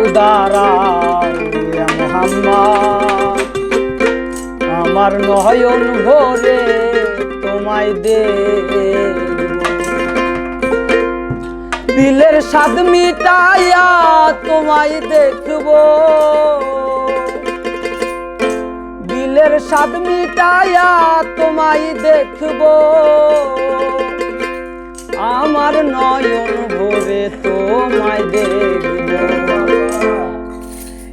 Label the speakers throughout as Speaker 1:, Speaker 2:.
Speaker 1: উদারা আমার নয়ন ভরে তোমায় দে। দিলের সাদ মিটাইয়া তোমায় দেখব। দিলের সাদ মিটাইয়া তোমায় দেখব। আমার নয়ন ভরে তোমায় দেখ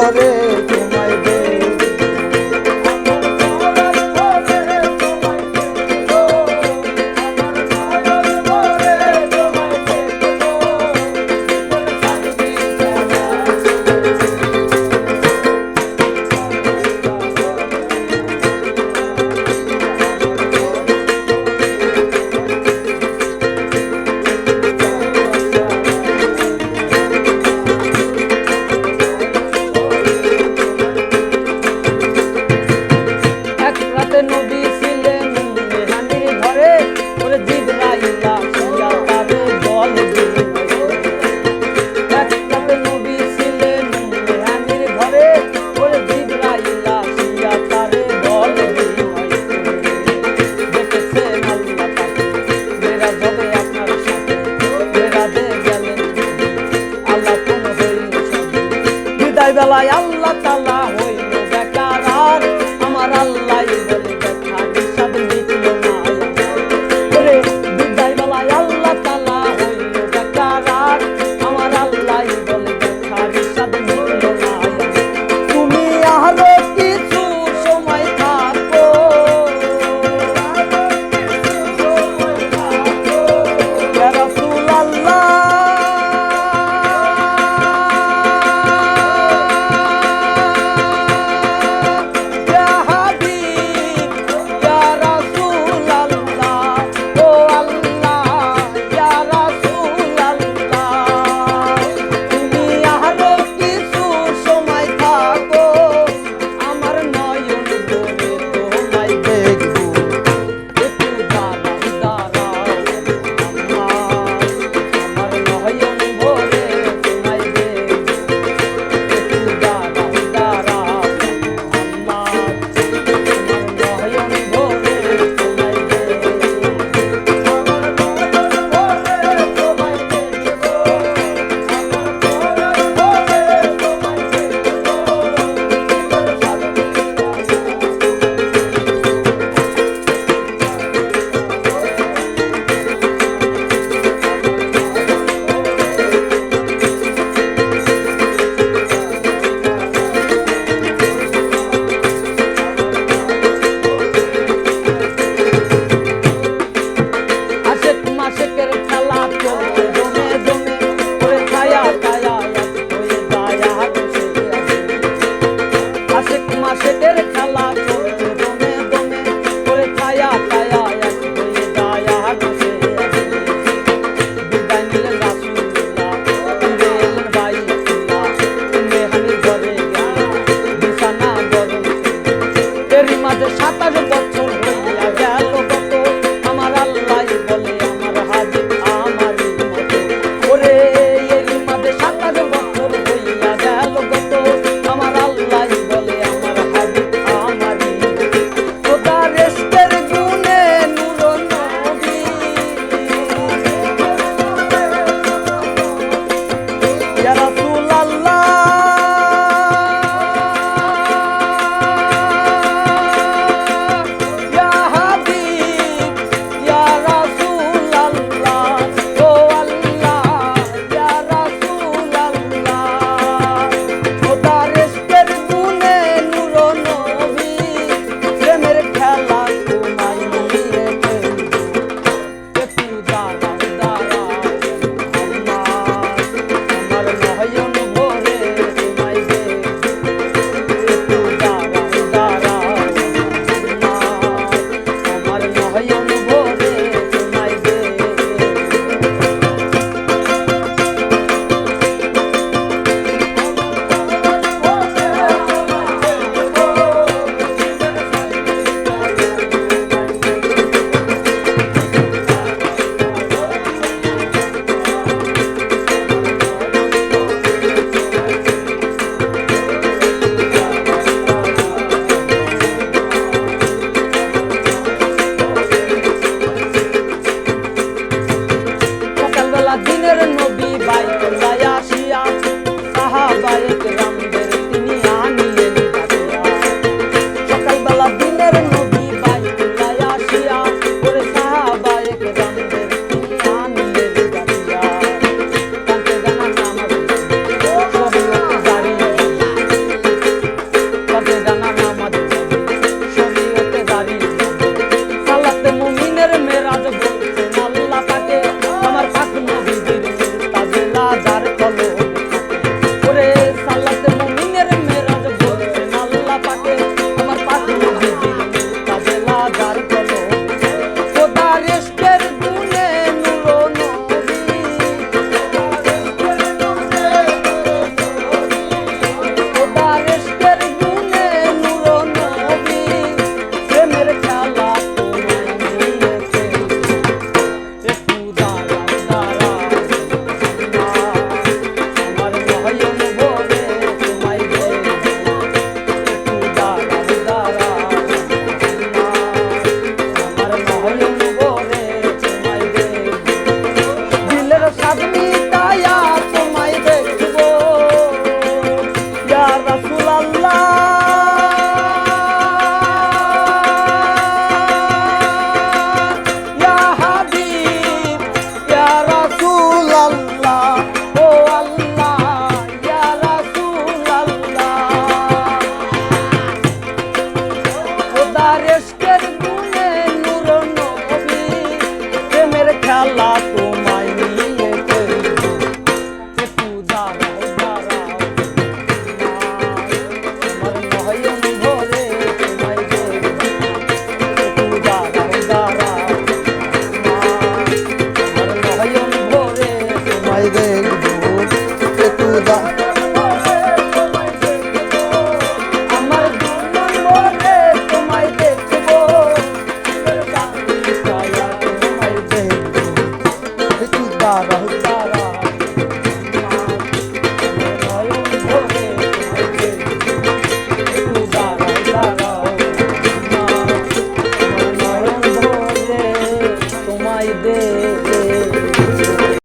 Speaker 1: করে বিদায় বেলায় আল্লাহ তালা 哎呀还 Bahut